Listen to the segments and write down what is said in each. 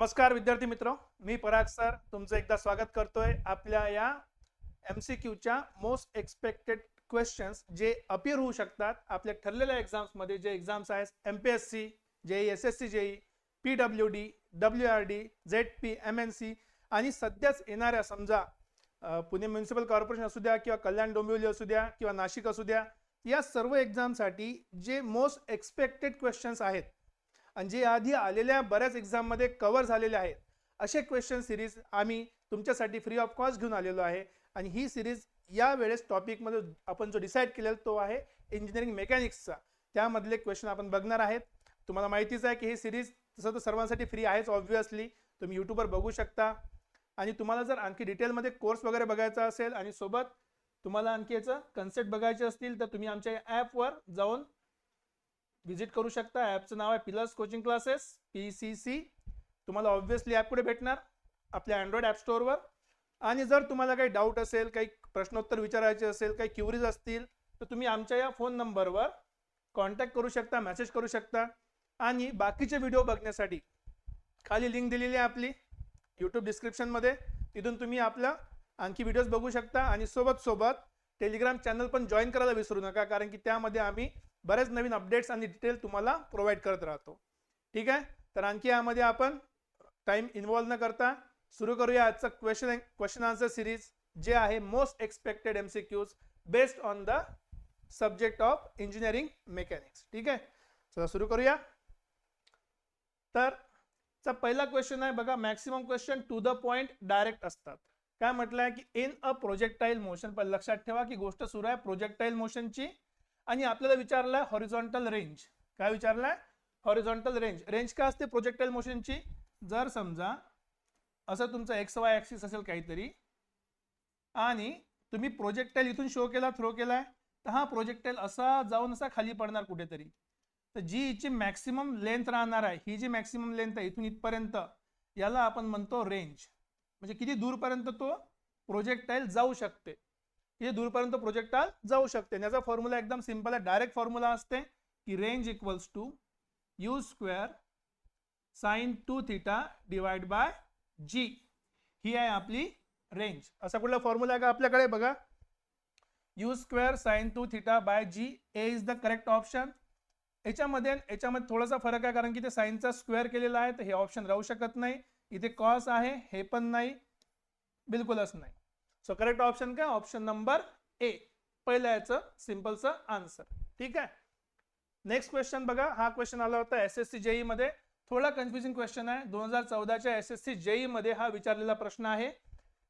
नमस्कार विद्यार्थी मित्र. मी पराग सर. तुमचं एकदा स्वागत करतोय आपल्या या एम सी क्यूच्या मोस्ट एक्सपेक्टेड क्वेश्चन्स जे अपियर होऊ शकतात आपल्या ठरलेल्या एक्झाम्समध्ये जे एक्झाम्स आहेत M P S C JE S S C JE P W D W R D Z P M N C आणि सध्याच येणाऱ्या समजा पुणे म्युन्सिपल कॉर्पोरेशन असू द्या किंवा कल्याण डोंबिवली असू द्या किंवा नाशिक असू द्या या सर्व एक्झामसाठी जे मोस्ट एक्सपेक्टेड क्वेश्चन्स आहेत म्हणजे आणि जे आधी आलेल्या बऱ्याच एक्झाममध्ये कव्हर झालेले आहेत. असे क्वेश्चन सिरीज आम्ही तुमच्यासाठी फ्री ऑफ कॉस्ट घेऊन आलेलो आहे. आणि ही सिरीज या वेळेस टॉपिकमध्ये आपण जो डिसाईड केलेला तो आहे इंजिनिअरिंग मेकॅनिक्सचा त्यामधले क्वेश्चन आपण बघणार आहेत. तुम्हाला माहितीच आहे की ही सिरीज तसं तर सर्वांसाठी फ्री आहेच ऑब्व्हियसली तुम्ही यूट्यूबवर बघू शकता. आणि तुम्हाला जर आणखी डिटेलमध्ये कोर्स वगैरे बघायचा असेल आणि सोबत तुम्हाला आणखी याचं कन्सेप्ट बघायचे असतील तर तुम्ही आमच्या ॲपवर जाऊन व्हिजिट करू शकता. ॲपचं नाव आहे pillars coaching classes P C C तुम्हाला ऑब्व्हियसली ॲप कुठे भेटणार? आपल्या अँड्रॉइड ॲप स्टोअरवर आणि जर तुम्हाला काही डाऊट असेल काही प्रश्नोत्तर विचारायचे असेल काही क्युरीज असतील तर तुम्ही आमच्या या फोन नंबरवर कॉन्टॅक्ट करू शकता मेसेज करू शकता. आणि बाकीचे व्हिडिओ बघण्यासाठी खाली लिंक दिलेली आहे आपली यूट्यूब डिस्क्रिप्शनमध्ये तिथून तुम्ही आपलं आणखी व्हिडिओज बघू शकता. आणि सोबत सोबत टेलिग्राम चॅनल पण जॉईन करायला विसरू नका कारण की त्यामध्ये आम्ही बरेच नवीन अपडेट्स आणि डिटेल तुम्हाला प्रोव्हाइड करत राहतो. ठीक आहे? तर आणखी यामध्ये आपण टाइम इन्व्हॉल्व न करता सुरू करूया आजचं क्वेश्चन क्वेश्चन आन्सर सिरीज जे आहे most expected M C Qs based on the subject of engineering mechanics ठीक आहे? चला सुरू करूया. तर चा पहिला क्वेश्चन आहे बघा maximum question to the point direct असतात. काय म्हटलं आहे की इन अ प्रोजेक्टाईल मोशन पण लक्षात ठेवा की गोष्ट सुरू आहे प्रोजेक्टाईल मोशनची आणि आपल्याला विचारलंय हॉरिझॉन्टल रेंज काय विचारलाय? हॉरिझॉन्टल रेंज रेंज काय असते? प्रोजेक्टाईल मोशनची जर समजा असं तुमचं एक्स वाय ॲक्सिस असेल काहीतरी आणि तुम्ही प्रोजेक्टाईल इथून शो केला थ्रो केलाय तर हा प्रोजेक्टाईल असा जाऊन असा खाली पडणार कुठेतरी. तर जी हिची मॅक्सिमम लेंथ राहणार आहे ही जी मॅक्सिमम लेंथ आहे इथून इथपर्यंत याला आपण म्हणतो रेंज म्हणजे किती दूरपर्यंत तो प्रोजेक्टाईल जाऊ शकते. हे दूरपर्यंत प्रोजेक्टाल जाऊ शकते. याचा फॉर्म्युला एकदम सिंपल आहे. डायरेक्ट फॉर्म्युला असते की range equals to u square sine two theta divide by g ही आहे आपली रेंज असा कुठला फॉर्म्युला आहे का आपल्याकडे? बघा. U square sine two theta by g A is the correct option याच्यामध्ये याच्यामध्ये थोडासा फरक आहे कारण की ते साईनचा स्क्वेअर केलेला आहे तर हे ऑप्शन राहू शकत नाही. इथे कॉस आहे हे पण नाही. बिलकुलच नाही. सो करेक्ट ऑप्शन काय? ऑप्शन नंबर ए पहिलं याचं सिम्पलचं आन्सर ठीक आहे? नेक्स्ट क्वेश्चन बघा. हा क्वेश्चन आला होता एस एस सी जेई मध्ये. थोडा कन्फ्युजिंग क्वेश्चन आहे. दोन हजार चौदाच्या एस एस सी जेई मध्ये हा विचारलेला प्रश्न आहे.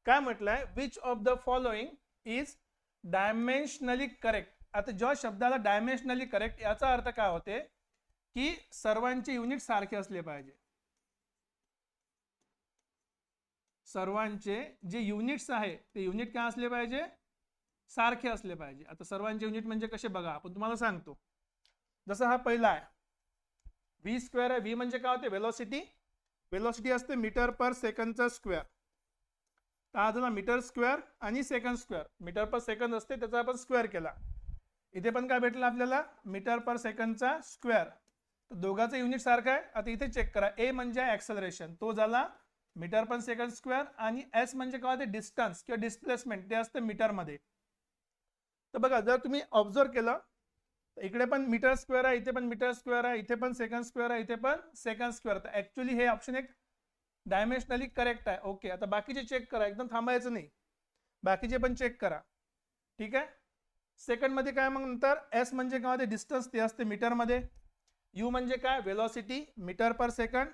काय म्हटलंय? Which of the following is dimensionally correct आता ज्या शब्दाला डायमेन्शनली करेक्ट याचा अर्थ काय होते? की सर्वांचे युनिट सारखे असले पाहिजे. सर्वांचे जे युनिट्स आहे ते युनिट काय असले पाहिजे? सारखे असले पाहिजे. आता सर्वांचे युनिट म्हणजे कसे बघा आपण तुम्हाला सांगतो. जसं हा पहिला आहे. व्ही स्क्वेअर आहे. व्ही म्हणजे काय होते? वेलॉसिटी वेलॉसिटी असते मीटर पर सेकंडचा स्क्वेअर तर हा झाला मीटर स्क्वेअर आणि second square metre per second असते त्याचा आपण स्क्वेअर केला. इथे पण काय भेटलं आपल्याला? मीटर पर सेकंडचा स्क्वेअर तर दोघांचं युनिट सारखं आहे. आता इथे चेक करा. ए म्हणजे ॲक्सलरेशन तो झाला मीटर पर सेकंड स्क्वेअर आणि एस म्हणजे काय होते? डिस्टन्स किंवा डिस्प्लेसमेंट ते असतं मीटरमध्ये. तर बघा जर तुम्ही ऑब्झर्व केलं तर इकडे पण मीटर स्क्वेअर आहे इथे पण मीटर स्क्वेअर आहे इथे पण सेकंड स्क्वेअर आहे इथे पण सेकंड स्क्वेअर तर ॲक्च्युली हे ऑप्शन एक डायमेन्शनली करेक्ट आहे. ओके आता बाकीचे चेक करा. एकदम थांबायचं नाही. बाकीचे पण चेक करा. ठीक आहे? सेकंडमध्ये काय मग नंतर? एस म्हणजे काय होते? डिस्टन्स ते असते मीटरमध्ये. यू म्हणजे काय? वेलॉसिटी मीटर पर सेकंड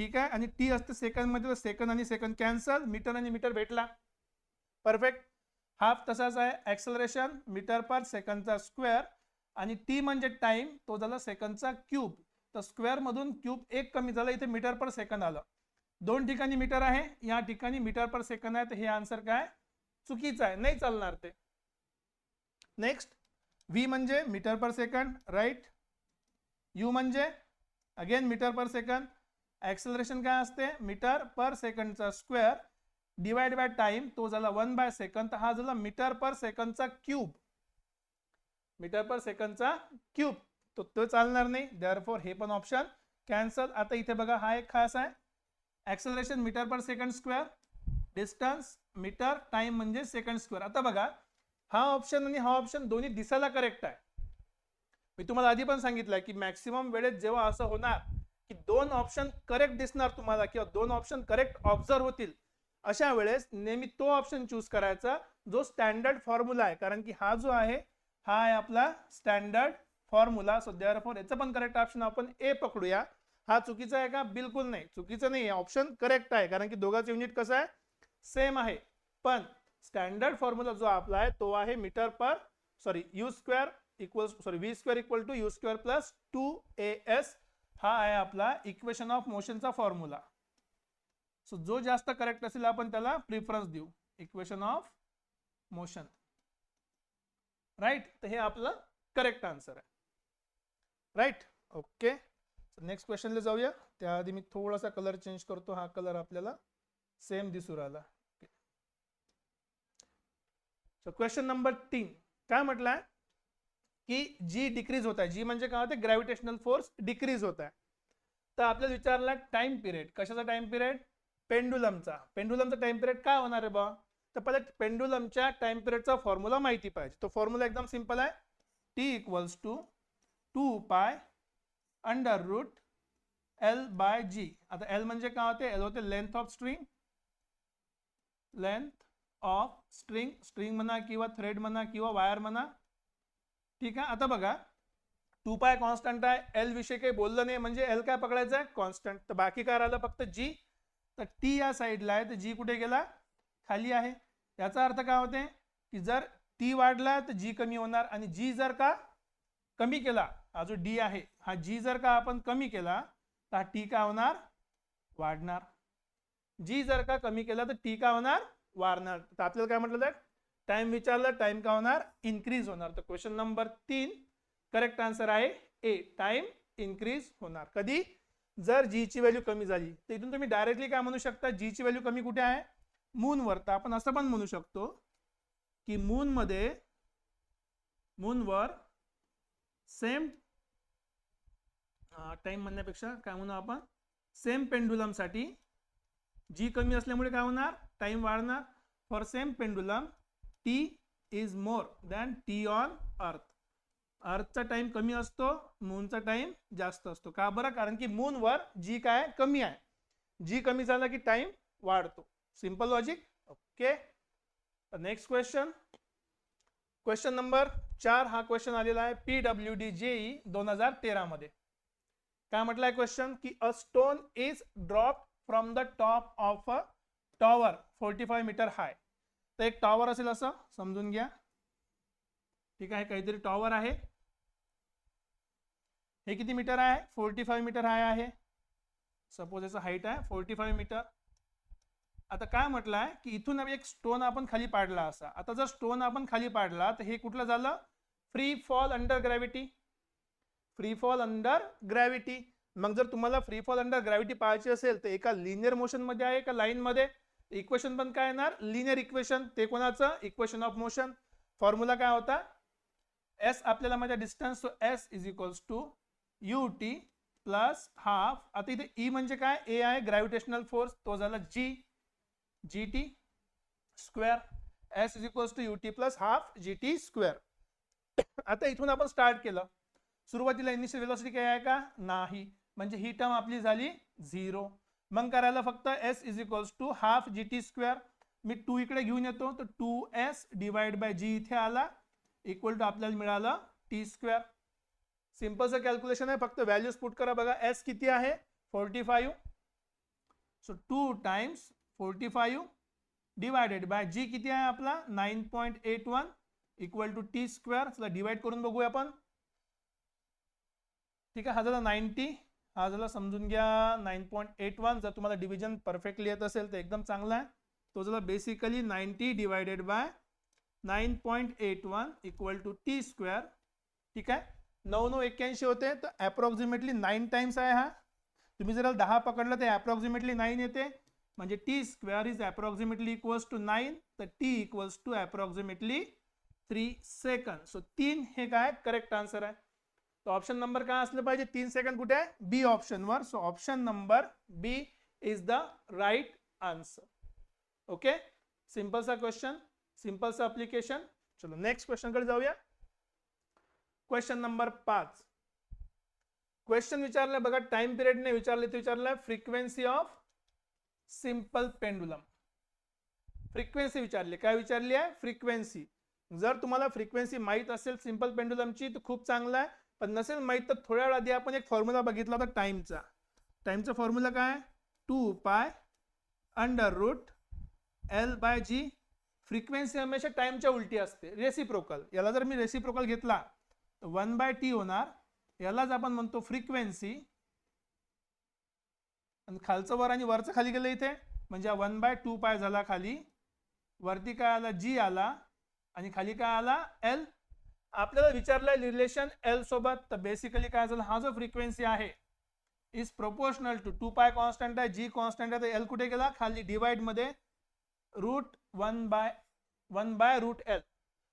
ठीक आहे? आणि टी असते सेकंडमध्ये सेकंड आणि सेकंड कॅन्सल मीटर आणि मीटर भेटला. परफेक्ट हाफ तसाच आहे. ॲक्सलरेशन मीटर पर सेकंडचा स्क्वेअर आणि टी म्हणजे टाइम तो झाला सेकंडचा क्यूब तर स्क्वेअर मधून क्यूब एक कमी झाला इथे मीटर पर सेकंद आलं. दोन ठिकाणी मीटर आहे या ठिकाणी मीटर पर सेकंद आहे. तर हे आन्सर काय? चुकीचं आहे. नाही चालणार ते. नेक्स्ट व्ही म्हणजे metre per second right u म्हणजे again metre per second acceleration काय असते? मीटर पर सेकंडचा स्क्वेअर डिवाइड बाय टाइम तो झाला वन बाय सेकंद हा झाला मीटर पर सेकंडचा क्यूब मीटर पर सेकंडचा क्यूब तो तो चालणार नाही. देअर फॉर हे पण ऑप्शन कॅन्सल आता इथे बघा हा एक खास आहे. Acceleration metre per second square distance metre time म्हणजे सेकंड स्क्वेअर आता बघा हा ऑप्शन आणि हा ऑप्शन दोन्ही दिसायला करेक्ट आहे. मी तुम्हाला आधी पण सांगितलं की मॅक्सिमम वेळेत जेव्हा असं होणार की दोन ऑप्शन करेक्ट दिसणार तुम्हाला किंवा दोन ऑप्शन करेक्ट ऑब्झर्व होतील अशा वेळेस नेहमी तो ऑप्शन चूज करायचा जो स्टँडर्ड फॉर्म्युला आहे. कारण की हा जो आहे हा आहे आपला standard formula so therefore याचं पण करेक्ट ऑप्शन आपण ए पकडूया. हा चुकीचा आहे का? बिलकुल नाही. चुकीचं नाही ऑप्शन करेक्ट आहे. कारण की दोघांचं युनिट कसं आहे? सेम आहे. पण स्टँडर्ड फॉर्म्युला जो आपला आहे तो आहे metre per sorry u square equal sorry v square equal to u square plus two a s हा आहे आपला इक्वेशन ऑफ मोशनचा फॉर्म्युला सो जो जास्त करेक्ट असेल आपण त्याला प्रिफरन्स देऊ. इक्वेशन ऑफ मोशन राईट तर हे आपलं करेक्ट आन्सर आहे. राईट ओके नेक्स्ट क्वेश्चनला जाऊया. त्याआधी मी थोडासा कलर चेंज करतो. हा कलर आपल्याला सेम दिसू राहिला. क्वेश्चन नंबर तीन. काय म्हटलं? आहे की जी डिक्रीज होत आहे जी म्हणजे काय होते ग्रॅव्हिटेशनल फोर्स डिक्रीज होत आहे. तर आपल्याला विचारला टाइम पिरियड कशाचा टाइम पिरियड पेंडुलमचा पेंडुलमचा टाइम पिरियड काय होणार आहे बा? तर पहिले पेंडुलमच्या टाइम पिरियडचा फॉर्म्युला माहिती पाहिजे. तो फॉर्म्युला एकदम सिंपल आहे. T equals to two pi under root l by g आता एल म्हणजे काय होते? एल होते length of string length of string string म्हणा किंवा थ्रेड म्हणा किंवा वायर म्हणा. ठीक आहे? आता बघा. टू पाय कॉन्स्टंट आहे. एल विषयी काही बोललं नाही म्हणजे एल काय पकडायचं आहे? कॉन्स्टंट. तर बाकी काय राहिलं? फक्त जी तर टी या साईडला आहे. तर जी कुठे गेला? खाली आहे. याचा अर्थ काय होते? की जर टी वाढला तर जी कमी होणार. आणि जी जर का कमी केला हा जो डी आहे हा जी जर का आपण कमी केला तर हा टी काय होणार? वाढणार. जी जर का कमी केला तर टी काय होणार? वाढणार. तर आपल्याला काय म्हटलं जाईल? टाइम विचारलं टाइम काय होणार? इन्क्रीज होणार. तर क्वेश्चन नंबर तीन करेक्ट आन्सर आहे ए टाइम इन्क्रीज होणार. कधी? जर जी ची व्हॅल्यू कमी झाली तर इथून तुम्ही डायरेक्टली काय म्हणू शकता? जी ची व्हॅल्यू कमी कुठे आहे? मूनवर तर आपण असं पण म्हणू शकतो की मूनमध्ये मूनवर सेम टाइम म्हणण्यापेक्षा काय म्हणू आपण? सेम पेंडुलमसाठी जी कमी असल्यामुळे काय होणार? टाइम वाढणार. For same pendulum T is more than T on earth अर्थचा time कमी असतो मूनचा टाइम जास्त असतो. का बरं? कारण की मूनवर जी काय? कमी आहे. जी कमी झाला की टाइम वाढतो. Simple logic okay next question question number चार हा क्वेश्चन आलेला आहे पी डब्ल्यू डी जेई दोन हजार तेरा मध्ये. काय म्हटलं आहे क्वेश्चन की a stone is drop from the top of a tower forty five metre high तर एक टॉवर असेल असं समजून घ्या. ठीक आहे काहीतरी टॉवर आहे. हे किती मीटर आहे? फोर्टी फाईव्ह मीटर हाय आहे. सपोज याचं हाईट आहे फोर्टी फाईव्ह मीटर आता काय म्हटलं आहे की इथून एक स्टोन आपण खाली पाडला असा. आता जर स्टोन आपण खाली पाडला तर हे कुठलं झालं? Free fall under gravity free fall under gravity मग जर तुम्हाला फ्री फॉल अंडर ग्रॅव्हिटी पाहायची असेल तर एका लिनियर मोशनमध्ये आहे एका लाईनमध्ये इक्वेशन पण काय येणार? लिनियर इक्वेशन ते कोणाचं? इक्वेशन ऑफ मोशन फॉर्म्युला काय होता? एस आपल्याला माझ्या distance s is equals to u t plus half आता इथे ई म्हणजे काय? ए आहे ग्रॅव्हिटेशनल फोर्स तो झाला g g t square s is equals to u t plus half g t square आता इथून आपण स्टार्ट केलं. सुरुवातीला इनिशियल वेलॉसिटी काय आहे का? नाही. म्हणजे ही टर्म आपली झाली झिरो मग करायला फक्त s is equals to half g t square me two इकडे घेऊन येतो तर two s divide by g इथे आला इक्वल टू आपल्याला मिळालं टी स्क्वेअर सिम्पलचं कॅल्क्युलेशन आहे फक्त व्हॅल्यूज पुट करा बघा एस किती आहे? Forty five so two times forty five divided by g किती आहे आपला? Nine point eight one equal to t square चला डिवाइड करून बघूया आपण. ठीक आहे हा झाला नाईन्टी हा झाला समजून घ्या नाईन पॉईंट एट वन जर तुम्हाला डिव्हिजन परफेक्टली येत असेल तर एकदम चांगला आहे. तो झाला basically ninety divided by nine point eight one equal to t square ठीक आहे? नऊ नऊ एक्क्याऐंशी होते तर ॲप्रॉक्झिमेटली नाईन टाइम्स आहे हा. तुम्ही जर दहा पकडलं तर अप्रॉक्सिमेटली नाईन येते. म्हणजे t square is approximately equals to nine तर t equals to approximately three second so तीन हे काय? करेक्ट आन्सर आहे. तर ऑप्शन नंबर काय असलं पाहिजे? तीन सेकंड कुठे आहे? बी ऑप्शनवर so option number B is the right answer okay सिम्पलचा question simple application चलो नेक्स्ट क्वेश्चनकडे जाऊया. क्वेश्चन नंबर पाच. क्वेश्चन विचारलंय बघा टाइम पिरियडने विचारले ते विचारलंय. Frequency of simple pendulum frequency विचारली. काय विचारली आहे? फ्रिक्वेन्सी जर तुम्हाला फ्रिक्वेन्सी माहीत असेल सिंपल पेंडुलमची तर खूप चांगलं आहे. पण नसेल माहीत तर थोड्या वेळ आधी आपण एक फॉर्म्युला बघितला होता टाईमचा टाइमचा फॉर्म्युला काय? Two pi under root l by g frequency हमेशा टाईमच्या उलटी असते. रेसिप्रोकल याला जर मी रेसिप्रोकल घेतला तर वन बाय टी होणार. यालाच आपण म्हणतो फ्रिक्वेन्सी आणि खालचं वर आणि वरचं खाली गेलं इथे. म्हणजे वन बाय टू पाय झाला खाली. वरती काय आला? जी आला. आणि खाली काय आला? एल आपल्याला विचारलंय रिलेशन एल सोबत तर बेसिकली काय झालं हा जो फ्रिक्वेन्सी आहे is proportional to two pi constant आहे जी कॉन्स्टंट आहे तर एल कुठे गेला? खाली डिवाइडमध्ये root one by one by root l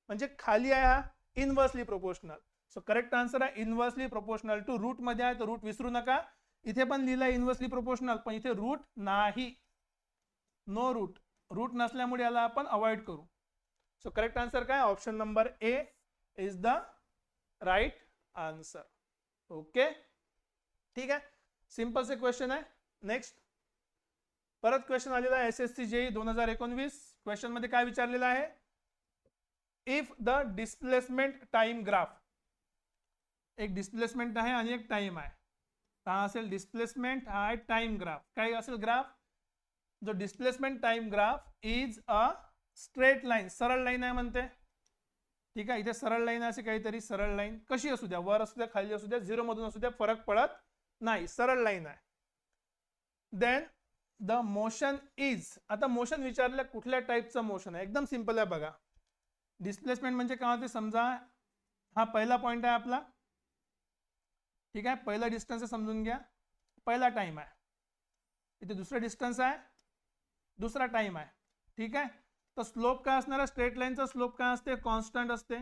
म्हणजे खाली आहे हा inversely proportional so correct answer आहे इनवर्सली प्रोपोर्शनल टू रूटमध्ये आहे तर रूट विसरू नका. इथे पण लिहिलंय इनव्हर्सली प्रोपोर्शनल पण इथे रूट नाही. नो रूट रूट नसल्यामुळे याला आपण अवॉइड करू. सो करेक्ट आन्सर काय? Option number A is the right answer okay ठीक आहे सिंपल से क्वेश्चन आहे नेक्स्ट परत क्वेश्चन आलेला आहे. एस एस सी जेई दोन हजार एकोणवीस. क्वेश्चनमध्ये काय विचारलेलं आहे? If the displacement time graph एक डिस्प्लेसमेंट आहे आणि एक टाइम आहे. हा असेल डिस्प्लेसमेंट हा आहे टाइम ग्राफ काय असेल ग्राफ जो displacement time graph is a straight line सरळ लाईन आहे म्हणते. ठीक आहे? इथे सरळ लाईन असे काहीतरी सरळ लाईन कशी असू द्या? वर असू द्या खाली असू द्या झिरो मधून असू द्या फरक पडत नाही. सरळ लाईन आहे. देन द मोशन इज आता मोशन विचारलं कुठल्या टाईपचं मोशन आहे? एकदम सिंपल आहे बघा. डिस्प्लेसमेंट म्हणजे काय होते समजा? हा पहिला पॉइंट आहे आपला. ठीक आहे? पहिला डिस्टन्स समजून घ्या. पहिला टाइम आहे. इथे दुसरा डिस्टन्स आहे. दुसरा टाइम आहे. ठीक आहे? तर स्लोप काय असणार आहे? स्ट्रेट लाईनचा स्लोप काय असते? कॉन्स्टंट असते.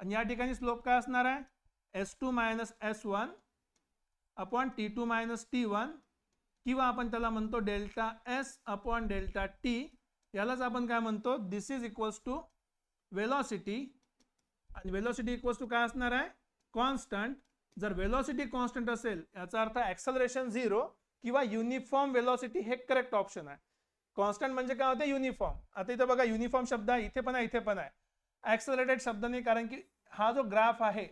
आणि या ठिकाणी स्लोप काय असणार आहे? S two minus S one upon T two minus T one किंवा आपण त्याला म्हणतो delta S upon delta T यालाच आपण काय म्हणतो? This is equals to velocity आणि वेलॉसिटी इक्वल्स टू काय असणार आहे? कॉन्स्टंट जर वेलॉसिटी कॉन्स्टंट असेल याचा अर्थ ऍक्सलरेशन झिरो किंवा युनिफॉर्म वेलॉसिटी हे करेक्ट ऑप्शन आहे. कॉन्स्टंट म्हणजे काय होते? युनिफॉर्म. आता इथं बघा युनिफॉर्म शब्द आहे इथे पण आहे इथे पण आहे. ऍक्सलरेटेड शब्द नाही कारण की हा जो ग्राफ आहे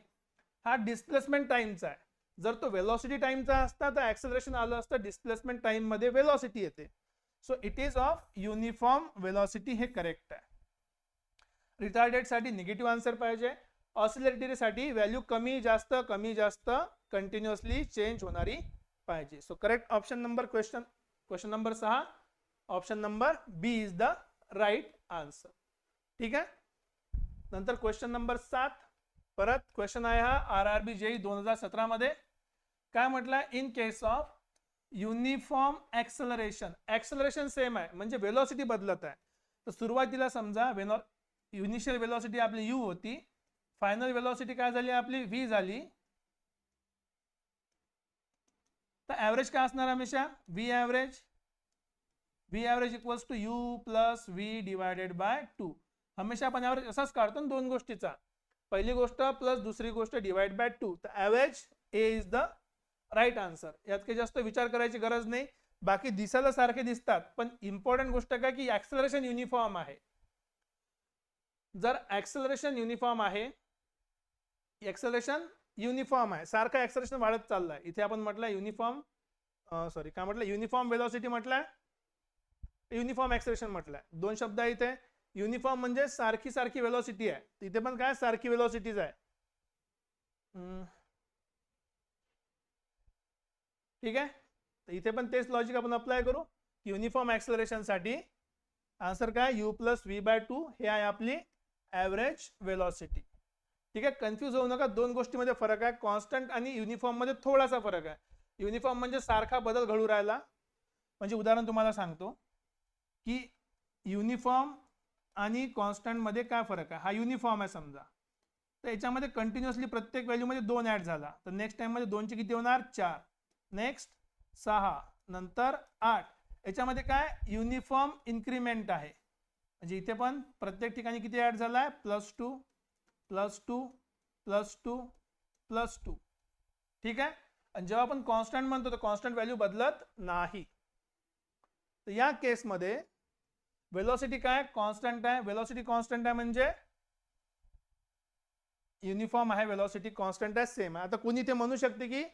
हा डिस्प्लेसमेंट टाइमचा आहे. जर तो वेलॉसिटी टाइमचा असता तर ऍक्सलरेशन आलं असतं डिस्प्लेसमेंट टाइममध्ये वेलॉसिटी येते. So it is of uniform velocity हे करेक्ट आहे. रिटार्डेडसाठी निगेटिव्ह आन्सर पाहिजे. ऑसिलेटरीसाठी व्हॅल्यू कमी जास्त कमी जास्त कंटिन्युअसली चेंज होणारी पाहिजे. So correct option number question question number सहा. Option number B is the right answer. ठीक आहे? नंतर क्वेश्चन नंबर सात. परत क्वेश्चन आहे हा आर आर बी जेई दोन हजार सतरा मध्ये. काय म्हटलं? In case of uniform acceleration acceleration same आहे म्हणजे वेलॉसिटी बदलत आहे. तर सुरुवातीला समजा वेनो युनिशियल वेलॉसिटी आपली यू होती. फायनल वेलॉसिटी काय झाली आपली? व्ही झाली. तर ॲव्हरेज काय असणार हमेशा? V average v average equals to u plus v divided by two हमेशा आपण ॲव्हरेज असाच काढतो ना दोन गोष्टीचा. पहिली गोष्ट प्लस दुसरी गोष्ट डिवाइड बाय टू तर average A is the right answer यात काही जास्त विचार करायची गरज नाही. बाकी दिसायला सारखे दिसतात. पण इम्पॉर्टंट गोष्ट काय की ऍक्सलरेशन युनिफॉर्म आहे. जर ऍक्सलरेशन युनिफॉर्म आहे ऍक्सलरेशन युनिफॉर्म आहे. सारखं ऍक्सलरेशन वाढत चाललंय. इथे आपण म्हटलं युनिफॉर्म सॉरी काय म्हटलं युनिफॉर्म वेलॉसिटी म्हटलंय? युनिफॉर्म ॲक्सेलेशन म्हटलं आहे. दोन शब्द आहे इथे. युनिफॉर्म म्हणजे सारखी सारखी वेलॉसिटी आहे. इथे पण काय? सारखी वेलॉसिटीज आहे. हम्म. ठीक आहे? तर इथे पण तेच लॉजिक आपण अप्लाय करू. युनिफॉर्म ऍक्सलरेशनसाठी आन्सर काय? U plus v by two हे आहे आपली ॲव्हरेज वेलॉसिटी ठीक आहे? कन्फ्यूज होऊ नका. दोन गोष्टीमध्ये फरक आहे. कॉन्स्टंट आणि युनिफॉर्ममध्ये थोडासा फरक आहे. युनिफॉर्म म्हणजे सारखा बदल घडू राहिला. म्हणजे उदाहरण तुम्हाला सांगतो. की युनिफॉर्म आणि कॉन्स्टंटमध्ये काय फरक आहे? हा युनिफॉर्म आहे समजा. तर याच्यामध्ये कंटिन्युअसली प्रत्येक व्हॅल्यूमध्ये दोन ऍड झाला. तर नेक्स्ट टाइममध्ये दोनचे किती होणार? चार. नेक्स्ट सहा. नंतर आठ. याच्यामध्ये काय? युनिफॉर्म इन्क्रीमेंट आहे. म्हणजे इथे पण प्रत्येक ठिकाणी किती ऍड झालाय? Plus two plus two plus two plus two ठीक आहे? आणि जेव्हा आपण कॉन्स्टंट म्हणतो तर कॉन्स्टंट व्हॅल्यू बदलत नाही. तर या केसमध्ये वेलोसिटी काय? कॉन्स्टंट आहे. वेलोसिटी कॉन्स्टंट आहे म्हणजे? युनिफॉर्म आहे वेलोसिटी कॉन्स्टंट आहे सेम आहे. आता कुणी ते म्हणू शकते की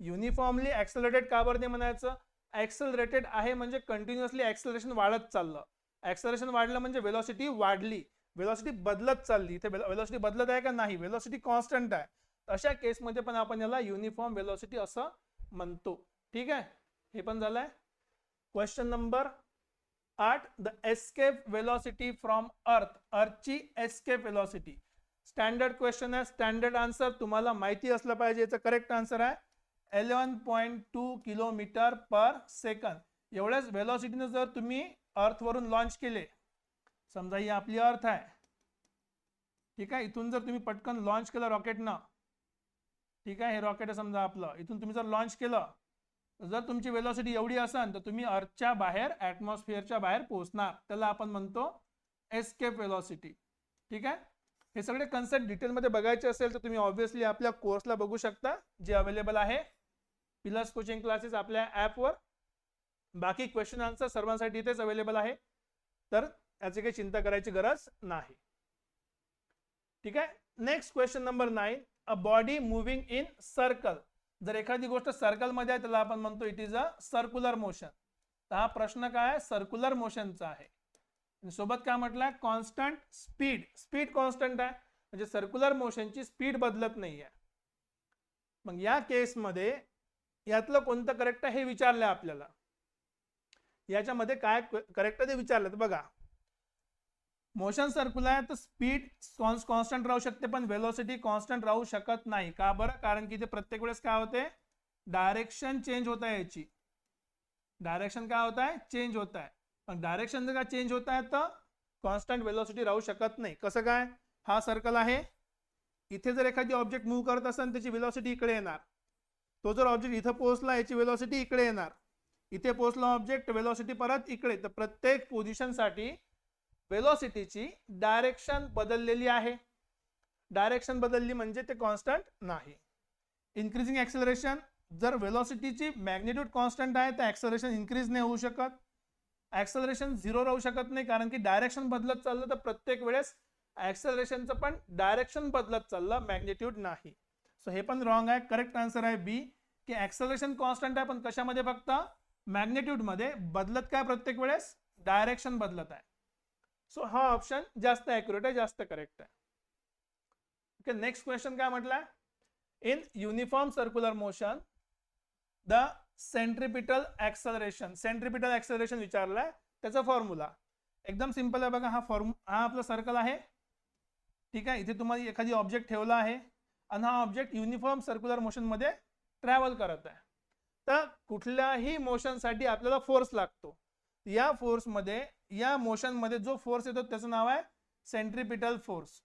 युनिफॉर्मली ॲक्सलरेटेड का बरं नाही म्हणायचं? ॲक्सलरेटेड आहे म्हणजे कंटिन्युअसली ऍक्सलरेशन वाढत चाललं. ॲक्सलरेशन वाढलं म्हणजे वेलॉसिटी वाढली. वेलॉसिटी बदलत चालली. इथे वेलॉसिटी बदलत आहे का नाही? वेलॉसिटी कॉन्स्टंट आहे. अशा केसमध्ये पण आपण याला युनिफॉर्म वेलोसिटी असं म्हणतो. ठीक आहे? हे पण झालंय. क्वेश्चन नंबर आठ the escape velocity from earth अर्थची escape velocity standard question आहे स्टँडर्ड आन्सर तुम्हाला माहिती असलं पाहिजे याचं करेक्ट आन्सर आहे. Eleven point two kilometre per second एवढ्याच वेलॉसिटीनं जर तुम्ही अर्थवरून लॉन्च केले समजा ही आपली अर्थ आहे. ठीक आहे? इथून जर तुम्ही पटकन लॉन्च केलं रॉकेटनं ठीक आहे? हे रॉकेट आहे समजा आपलं. इथून तुम्ही जर लॉन्च केलं जर तुमची वेलॉसिटी एवढी असेल तर तुम्ही अर्थच्या बाहेर ॲटमॉस्फिअरच्या बाहेर पोहोचणार. त्याला आपण म्हणतो एस्केप वेलॉसिटी ठीक आहे? हे सगळे कन्सेप्ट डिटेलमध्ये बघायचे असेल तर तुम्ही ऑब्व्हियसली आपल्या कोर्सला बघू शकता जे अवेलेबल आहे. प्लस कोचिंग क्लासेस आपल्या ॲपवर बाकी क्वेश्चन आन्सर सर्वांसाठी इथेच अवेलेबल आहे. तर याची काही चिंता करायची गरज नाही. ठीक आहे? Next question number nine a body moving in circle जर एखादी गोष्ट सर्कलमध्ये आहे त्याला आपण म्हणतो it is a circular motion तर हा प्रश्न काय आहे? सर्क्युलर मोशनचा आहे. सोबत काय म्हटलंय? कॉन्स्टंट स्पीड स्पीड कॉन्स्टंट आहे. म्हणजे सर्क्युलर मोशनची स्पीड बदलत नाही आहे मग या केसमध्ये यातलं कोणतं करेक्ट आहे हे विचारलंय आपल्याला. याच्यामध्ये काय करेक्ट ते विचारलं तर बघा मोशन सर्क्युलर आहे तर स्पीड कॉन्स्टंट राहू शकते पण वेलोसिटी कॉन्स्टंट राहू शकत नाही. का बरं? कारण की ते प्रत्येक वेळेस काय होते डायरेक्शन चेंज होत आहे याची. डायरेक्शन काय होत आहे? चेंज होत आहे. पण डायरेक्शन जर का चेंज होत आहे तर कॉन्स्टंट वेलोसिटी राहू शकत नाही. कसं काय? हा सर्कल आहे. इथे जर एखादी ऑब्जेक्ट मूव्ह करत असेल त्याची वेलॉसिटी इकडे येणार. तो जर ऑब्जेक्ट इथं पोहोचला याची वेलॉसिटी इकडे येणार. इथे पोहोचला ऑब्जेक्ट वेलोसिटी परत इकडे. तर प्रत्येक पोझिशनसाठी वेलोसिटीची डायरेक्शन बदललेली आहे. डायरेक्शन बदलली म्हणजे ते कॉन्स्टंट नाही. इन्क्रीजिंग ॲक्सेलरेशन जर वेलोसिटीची मॅग्नेट्यूड कॉन्स्टंट आहे तर ॲक्सेलरेशन इन्क्रीज नाही होऊ शकत. ॲक्सेलरेशन झिरो राहू शकत नाही कारण की डायरेक्शन बदलत चाललं तर प्रत्येक वेळेस ॲक्सेलरेशनचं पण डायरेक्शन बदलत चाललं मॅग्नेट्यूड नाही. सो हे पण रॉंग आहे. करेक्ट आन्सर आहे बी की ॲक्सेलरेशन कॉन्स्टंट आहे पण कशामध्ये फक्त? मॅग्नेट्यूडमध्ये बदलत काय प्रत्येक वेळेस? डायरेक्शन बदलत आहे. सो हा ऑप्शन जास्त ॲक्युरेट आहे जास्त करेक्ट आहे. ओके नेक्स्ट क्वेश्चन काय म्हटलं? In uniform circular motion the centripetal acceleration centripetal acceleration विचारलाय त्याचा फॉर्म्युला एकदम सिंपल आहे बघा हा फॉर्म हा आपला सर्कल आहे. ठीक आहे इथे तुम्हाला एखादी ऑब्जेक्ट ठेवला आहे आणि हा ऑब्जेक्ट युनिफॉर्म सर्क्युलर मोशनमध्ये ट्रॅव्हल करत आहे. तर कुठल्याही मोशनसाठी आपल्याला फोर्स लागतो. या फोर्समध्ये या मोशनमध्ये जो फोर्स येतो त्याचं नाव आहे सेंट्रिपिटल फोर्स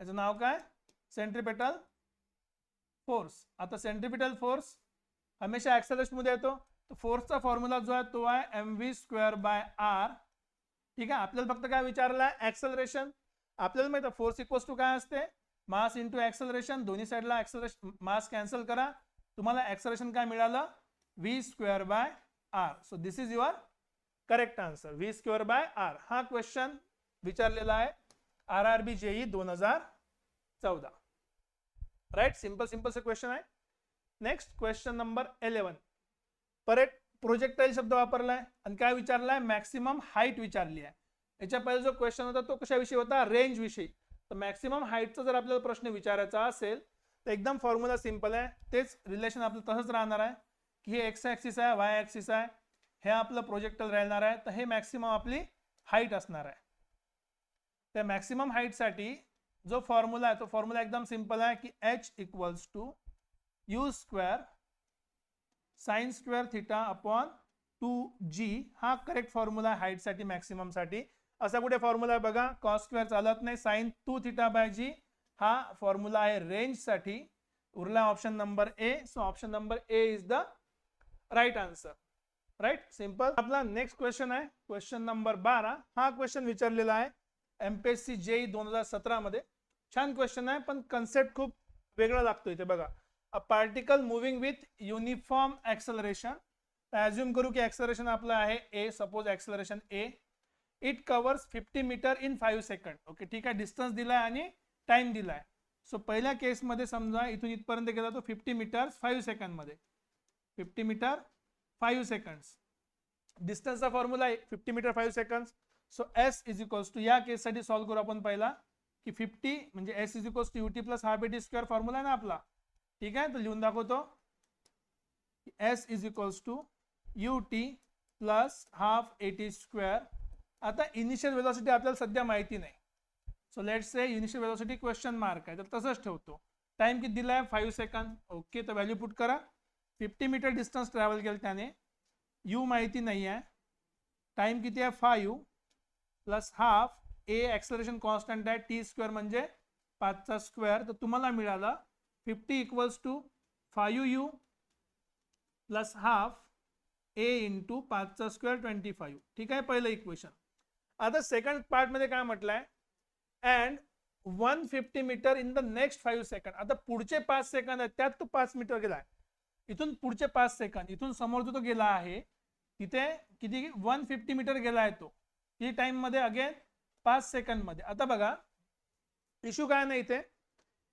याचं नाव काय? सेंट्रिपिटल फोर्स आता सेंट्रीपिटल फोर्स हमेशा ऍक्सलेशनमध्ये येतो. तर फोर्सचा फॉर्म्युला जो आहे तो आहे m v square by r ठीक आहे? आपल्याला फक्त काय विचारलं आहे? ॲक्सलरेशन आपल्याला माहिती फोर्स इक्वल्स टू काय असते? मास इंटू ॲक्सलरेशन दोन्ही साईडला ॲक्सलरेशन मास कॅन्सल करा. तुम्हाला ॲक्सलरेशन काय मिळालं? V square by r so this is your correct answer v square by r हा क्वेश्चन विचारलेला आहे. आर आर बी जेई दोन हजार चौदा. राईट सिंपल सिंपल क्वेश्चन आहे. नेक्स्ट क्वेश्चन नंबर इलेवन परेट प्रोजेक्टाईल शब्द वापरलाय. आणि काय विचारलाय? मॅक्सिमम हाईट विचारली आहे. याच्या पहिले जो क्वेश्चन होता तो कशाविषयी होता? रेंज विषयी. तर मॅक्सिमम हाईटचा जर आपल्याला प्रश्न विचारायचा असेल तर एकदम फॉर्म्युला सिंपल आहे. तेच रिलेशन आपलं तसंच राहणार आहे. की हे एक्स ॲक्सिस आहे वाय ॲक्सिस आहे. हे आपलं प्रोजेक्टल राहणार आहे तर हे मॅक्सिमम आपली हाईट असणार आहे. त्या मॅक्सिमम हाईटसाठी जो फॉर्म्युला आहे तो फॉर्म्युला एकदम सिंपल आहे की h equals to u square sine square theta upon two g हा करेक्ट फॉर्म्युला आहे हाईटसाठी मॅक्सिममसाठी असा कुठे फॉर्म्युला आहे बघा कॉस स्क्वेअर चालत नाही sine two theta by g हा फॉर्म्युला आहे रेंजसाठी उरला option number A so option number A is the right answer right? Simple आपला नेक्स्ट क्वेश्चन आहे. क्वेश्चन नंबर बारा. हा क्वेश्चन विचारलेला आहे. एमपीएससी जेई दोन हजार सतरा मध्ये. छान क्वेश्चन आहे पण कन्सेप्ट खूप वेगळा लागतो इथे बघा. A particle moving with uniform acceleration assume करू की ॲक्सलरेशन आपलं आहे a suppose acceleration a it covers fifty metre in five second okay ठीक आहे. डिस्टन्स दिलाय आणि टाइम दिलाय. सो पहिल्या केसमध्ये समजा इथून इथपर्यंत गेला तो फिफ्टी मीटर फाईव्ह सेकंडमध्ये फिफ्टी मीटर फाईव्ह सेकंड्स। डिस्टन्सचा फॉर्म्युला आहे fifty metre five seconds. So S is equals to या केससाठी सॉल्व्ह करू आपण पहिला की फिफ्टी म्हणजे S is equals to u t plus half a t square formula आहे ना आपला. ठीक आहे? तर लिहून दाखवतो. S is equals to u t plus half a t square आता इनिशियल वेलॉसिटी आपल्याला सध्या माहिती नाही. So let say initial velocity question mark आहे. तर तसंच ठेवतो. टाइम किती दिला आहे फाईव्ह सेकंद ओके तर व्हॅल्यू पुट करा. फिफ्टी मीटर डिस्टन्स ट्रॅव्हल केलं त्याने. यू माहिती नाही आहे. टाइम किती आहे? Five plus half a acceleration constant आहे. टी स्क्वेअर म्हणजे पाचचा स्क्वेअर तर तुम्हाला मिळाला fifty equals to five u plus half a into पाचचा square twenty five ठीक आहे? पहिलं इक्वेशन आता सेकंड पार्टमध्ये काय म्हटलं आहे and one fifty metre in the next five second आता पुढचे पाच सेकंद आहेत. त्यात तो पाच मीटर गेला आहे इथून पुढचे पाच सेकंद इथून समोर जो तो गेला आहे तिथे किती वन फिफ्टी मीटर गेला आहे तो. किती टाइममध्ये अगेन पाच सेकंडमध्ये. आता बघा इश्यू काय नाही इथे.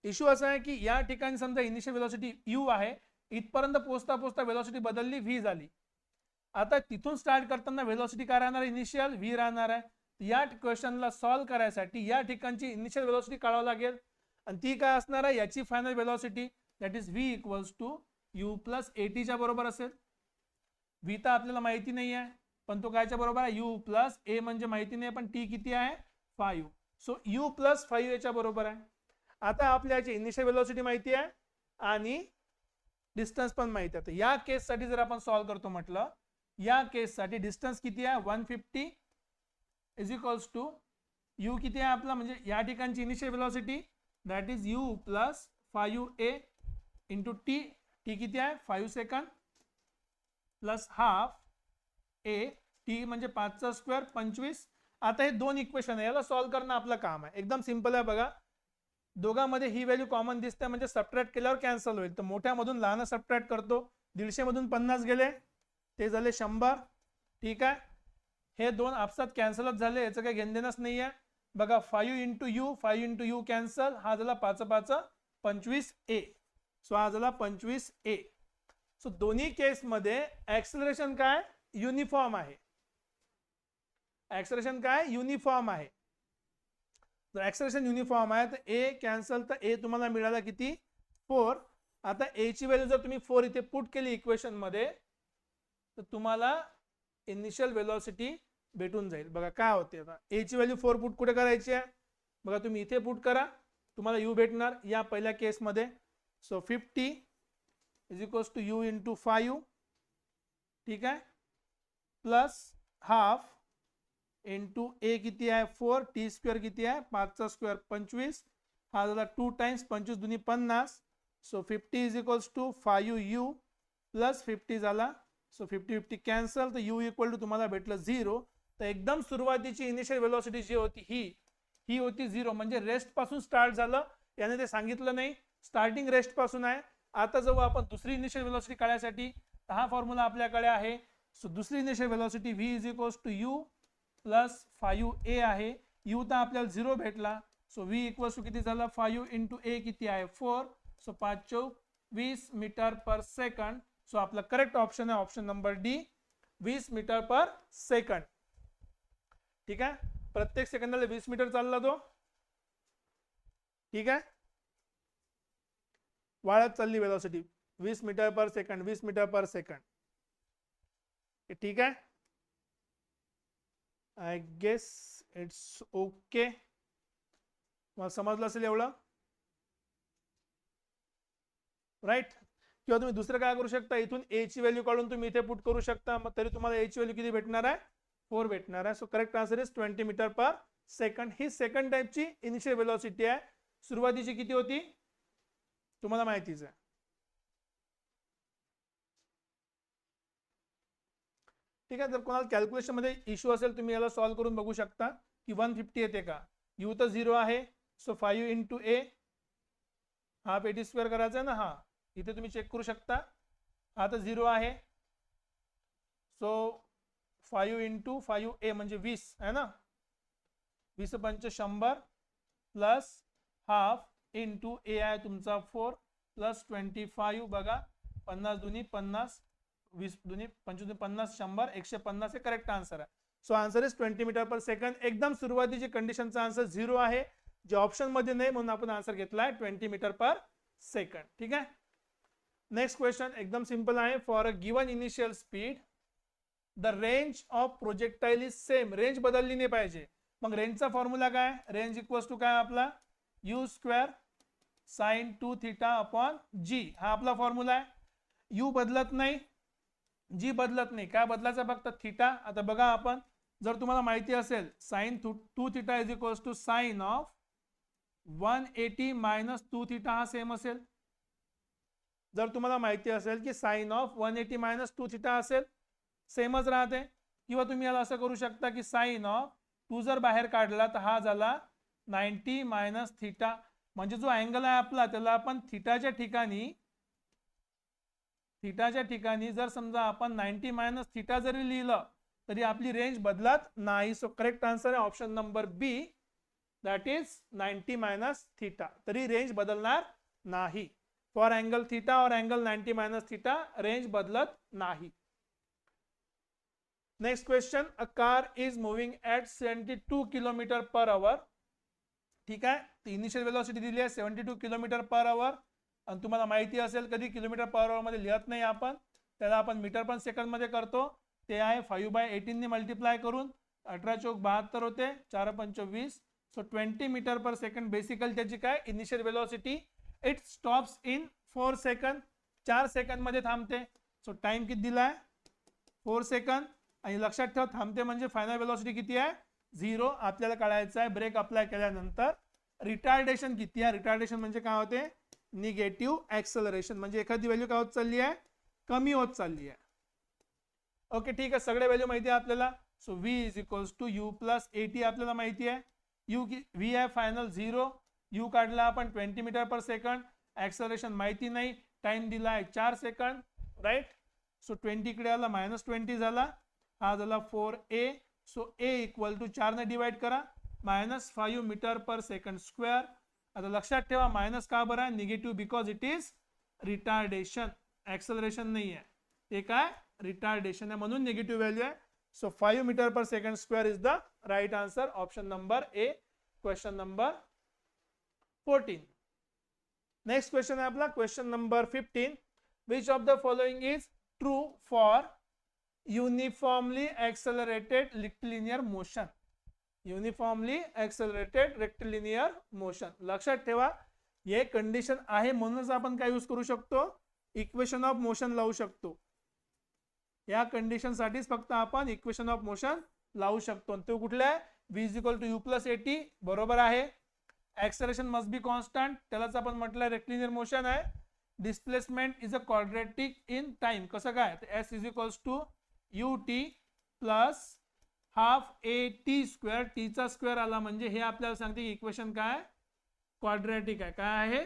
इश्यू असा आहे की या ठिकाणी समजा इनिशियल वेलॉसिटी यू आहे इथपर्यंत पोहोचता पोहोचता वेलॉसिटी बदलली व्ही झाली. आता तिथून स्टार्ट करताना वेलॉसिटी काय राहणार इनिशियल व्ही राहणार आहे. या क्वेश्चनला सॉल्व्ह करायसाठी या ठिकाणची इनिशियल वेलॉसिटी काढावं लागेल. आणि ती काय असणार आहे? याची final velocity that is v equals to u plus एटीच्या बरोबर असेल. व्ही तर आपल्याला माहिती नाही आहे पण तो कायच्या बरोबर आहे? यू प्लस ए म्हणजे माहिती नाही पण टी किती आहे? Five so u plus five याच्या बरोबर आहे. आता आपल्या याची इनिशियल वेलॉसिटी माहिती आहे आणि डिस्टन्स पण माहिती आहे. तर या केससाठी जर आपण सॉल्व्ह करतो म्हटलं या केससाठी डिस्टन्स किती आहे? One fifty is equals to u किती आहे आपला? म्हणजे या ठिकाणची initial velocity that is u plus five a into t t किती आहे? Five second plus half a t म्हणजे पाचचा स्क्वेअर पंचवीस. आता हे दोन इक्वेशन आहे. याला सॉल्व्ह करणं आपलं काम आहे. एकदम सिंपल आहे बघा. दोघांमध्ये ही व्हॅल्यू कॉमन दिसते म्हणजे सबट्रॅक्ट केल्यावर कॅन्सल होईल. तर मोठ्यामधून लहान सबट्रॅक्ट करतो. दीडशे मधून पन्नास गेले. ते झाले शंभर. ठीक आहे? हे दोन आपसात कॅन्सलच झाले. याचं काही घेणदेणच नाही आहे बघा five into u five into u cancel हा झाला पाच पाच पंचवीस ए सो हा झाला पंचवीस ए. सो दोन्ही केसमध्ये ऍक्सलरेशन काय? युनिफॉर्म आहे. ऍक्सलेशन काय? युनिफॉर्म आहे. जर ऍक्सलेशन युनिफॉर्म आहे तर ए कॅन्सल तर ए तुम्हाला मिळाला किती? फोर आता ए ची व्हॅल्यू जर तुम्ही फोर इथे पुट केली इक्वेशनमध्ये तर तुम्हाला इनिशियल वेलॉसिटी भेटून जाईल. बघा काय होते आता. ए ची व्हॅल्यू फोर पुट कुठे करायची आहे? बघा तुम्ही इथे पुट करा. तुम्हाला यू भेटणार या पहिल्या केसमध्ये so fifty is equals to u into five ठीक आहे? प्लस हाफ इंटू ए किती आहे? फोर टी स्क्वेअर किती आहे? पाचचा स्क्वेअर पंचवीस. हा झाला टू टाइम्स पंचवीस दुनी पन्नास. So fifty is equals to five u plus fifty झाला. सो फिफ्टी फिफ्टी कॅन्सल तर यू इक्वल टू तुम्हाला भेटलं झिरो तर एकदम सुरुवातीची इनिशियल वेलॉसिटी जी होती ही ही होती झिरो म्हणजे रेस्टपासून स्टार्ट झालं. याने ते सांगितलं नाही. स्टार्टिंग रेस्टपासून आहे. आता जेव्हा आपण दुसरी इनिशियल वेलॉसिटी काढण्यासाठी हा फॉर्म्युला आपल्याकडे आहे. सो दुसरी initial velocity v is equals to u plus five a आहे. यू तर आपल्याला झिरो भेटला. सो व्ही इक्वल्स टू किती झाला? फाईव्ह इंटू ए किती आहे? फोर सो पाच चौक वीस मीटर पर सेकंड सो आपला करेक्ट ऑप्शन आहे. ऑप्शन नंबर डी वीस मीटर पर सेकंड ठीक आहे? प्रत्येक सेकंदाला वीस मीटर चालला तो. ठीक आहे? वाढत चालली वेलॉसिटी वीस मीटर पर सेकंड वीस मीटर पर सेकंड ठीक आहे? आय गेस इट्स ओके मला समजलं असेल एवढं? राईट किंवा तुम्ही दुसरं काय करू शकता? इथून ए ची व्हॅल्यू काढून तुम्ही इथे पुट करू शकता. मग तरी तुम्हाला ए ची व्हॅल्यू किती भेटणार आहे? फोर भेटणार आहे. So correct answer is twenty metre per second he second टाईपची इनिशियल वेलॉसिटी आहे. सुरुवातीची किती होती? तुम्हाला माहितीच आहे. ठीक आहे जर कोणाला कॅल्क्युलेशनमध्ये इश्यू असेल तुम्ही याला सॉल्व्ह करून बघू शकता की वन फिफ्टी येते का? यू तर झिरो आहे so five into a half a t square करायचा आहे ना हा. इथे तुम्ही चेक करू शकता. हा तर झिरो आहे. So five into five a म्हणजे वीस आहे ना? वीस पंच शंभर प्लस हाफ इंटू ए आहे तुमचा फोर प्लस ट्वेंटी फाईव्ह बघा. पन्नास दुनी पन्नास वीस दुनी पंचवीस पन्नास शंभर एकशे पन्नास हे करेक्ट आन्सर आहे. So answer is twenty metre per second एकदम सुरुवातीची कंडिशनचा आन्सर झिरो आहे. जे ऑप्शनमध्ये नाही म्हणून आपण आन्सर घेतला आहे ट्वेंटी मीटर पर सेकंड ठीक आहे? नेक्स्ट क्वेश्चन एकदम सिंपल आहे. For a given initial speed the range of projectile is same range बदलली नाही पाहिजे. मग रेंजचा फॉर्म्युला काय? रेंज इक्वल्स टू काय आपला? U square sine two theta upon g हा आपला फॉर्म्युला आहे. यू बदलत नाही जी बदलत नाही. काय बदलायचं फक्त थिटा आता बघा आपण जर तुम्हाला माहिती असेल sine two theta is equals to sine of one eighty minus two theta हा सेम असेल. जर तुम्हाला माहिती असेल की sine of one eighty minus two theta असेल सेमच राहते. किंवा तुम्ही याला असं करू शकता की साईन ऑफ टू जर बाहेर काढला तर हा झाला नाईन्टी मायनस थिटा म्हणजे जो अँगल आहे आपला त्याला आपण थिटाच्या ठिकाणी थिटाच्या ठिकाणी जर समजा आपण नाईन्टी मायनस थिटा जरी लिहिलं तरी आपली रेंज बदलत नाही. सो करेक्ट आन्सर आहे option number B that is ninety minus theta. तरी रेंज बदलणार नाही. फॉर अँगल थिटा और angle ninety minus theta range बदलत नाही. Next question a car is moving at seventy two kilometre per hour ठीक आहे? Initial velocity दिली आहे seventy two kilometre per hour आणि तुम्हाला माहिती असेल कधी किलोमीटर पर आवर मध्ये लिहत नाही आपण. त्याला आपण मीटर पण सेकंडमध्ये करतो. ते आहे फाईव्ह बाय एटीनने मल्टिप्लाय करून अठरा चौक बहात्तर होते चार पंचवीस so twenty metre per second basically त्याची काय? Initial velocity it stops in four second चार सेकंडमध्ये थांबते. सो टाइम किती दिलाय? फोर सेकंड आणि लक्षात ठेव थांबते म्हणजे फायनल वेलॉसिटी किती आहे? झिरो आपल्याला काढायचं आहे ब्रेक अप्लाय केल्यानंतर रिटार्डेशन किती आहे? रिटार्डेशन म्हणजे काय होते? निगेटिव्ह ऍक्सलरेशन म्हणजे एखादी व्हॅल्यू काय होत चालली आहे? कमी होत चालली आहे. ओके ठीक आहे. सगळे व्हॅल्यू माहिती आहे आपल्याला? So v is equals to u plus a t आपल्याला माहिती आहे. यू व्ही आहे फायनल झिरो यू काढला आपण twenty metre per second acceleration माहिती नाही. टाइम दिला आहे चार सेकंड राईट सो ट्वेंटी इकडे आला मायनस ट्वेंटी झाला. हा झाला four a so a equal to चारने divide करा minus five metre per second square आता लक्षात ठेवा मायनस का बरं आहे? Negative because it is retardation acceleration नाही आहे. ते काय? रिटार्डेशन आहे म्हणून निगेटिव्ह व्हॅल्यू आहे. So five metre per second square is the right answer option number A question number fourteen next question आहे आपला question number fifteen which of the following is true for uniformly accelerated rectilinear motion uniformly accelerated rectilinear motion लक्षात ठेवा हे condition आहे म्हणूनच आपण काय use करू शकतो? इक्वेशन ऑफ मोशन लावू शकतो. या कंडिशन साठीच फक्त आपण इक्वेशन ऑफ मोशन लावू शकतो. तो कुठला आहे? V equal to u plus a t बरोबर आहे. ऍक्सलेशन मस्ट बी कॉन्स्टंट त्यालाच आपण म्हटलं रेक्टिलिनियर मोशन आहे. Displacement is a quadratic in time कसं काय? S is equals to u t plus half a t square टीचा स्क्वेअर आला म्हणजे हे आपल्याला सांगते की इक्वेशन काय? क्वाड्रॅटिक आहे. काय आहे?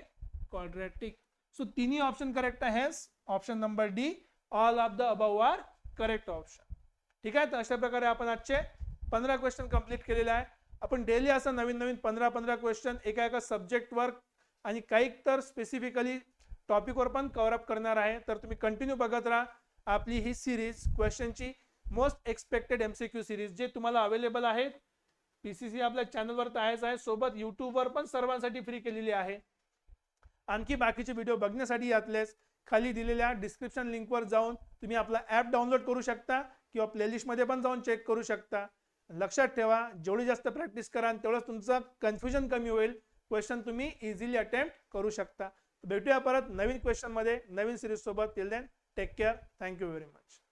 क्वाड्रॅटिक सो तिन्ही ऑप्शन करेक्ट आहे option number D all of the above are correct option ठीक आहे? तर अशा प्रकारे आपण आजचे पंधरा क्वेश्चन कंप्लीट केलेले आहे. आपण डेली असं नवीन नवीन पंधरा पंधरा क्वेश्चन एका एका सब्जेक्टवर आणि काही तर स्पेसिफिकली टॉपिकवर पण कव्हरअप करणार आहे. तर तुम्ही कंटिन्यू बघत राहा. आपली ही series क्वेश्चनची most expected M C Q series जे तुम्हाला अवेलेबल आहेत. पी सी सी आपल्या चॅनलवर तर आहेच आहे. सोबत यूट्यूबवर पण सर्वांसाठी फ्री केलेली आहे. आणखी बाकीचे व्हिडिओ बघण्यासाठी यातलेच खाली दिलेल्या डिस्क्रिप्शन लिंकवर जाऊन तुम्ही आपला ॲप डाउनलोड करू शकता किंवा प्लेलिस्टमध्ये पण जाऊन चेक करू शकता. लक्षात ठेवा जेवढी जास्त प्रॅक्टिस कराल तेवढंच तुमचं कन्फ्युजन कमी होईल. क्वेश्चन तुम्ही इझिली अटेम्प्ट करू शकता. भेटूया परत नवीन क्वेश्चनमध्ये नवीन सिरीजसोबत till then Take care. Thank you very much.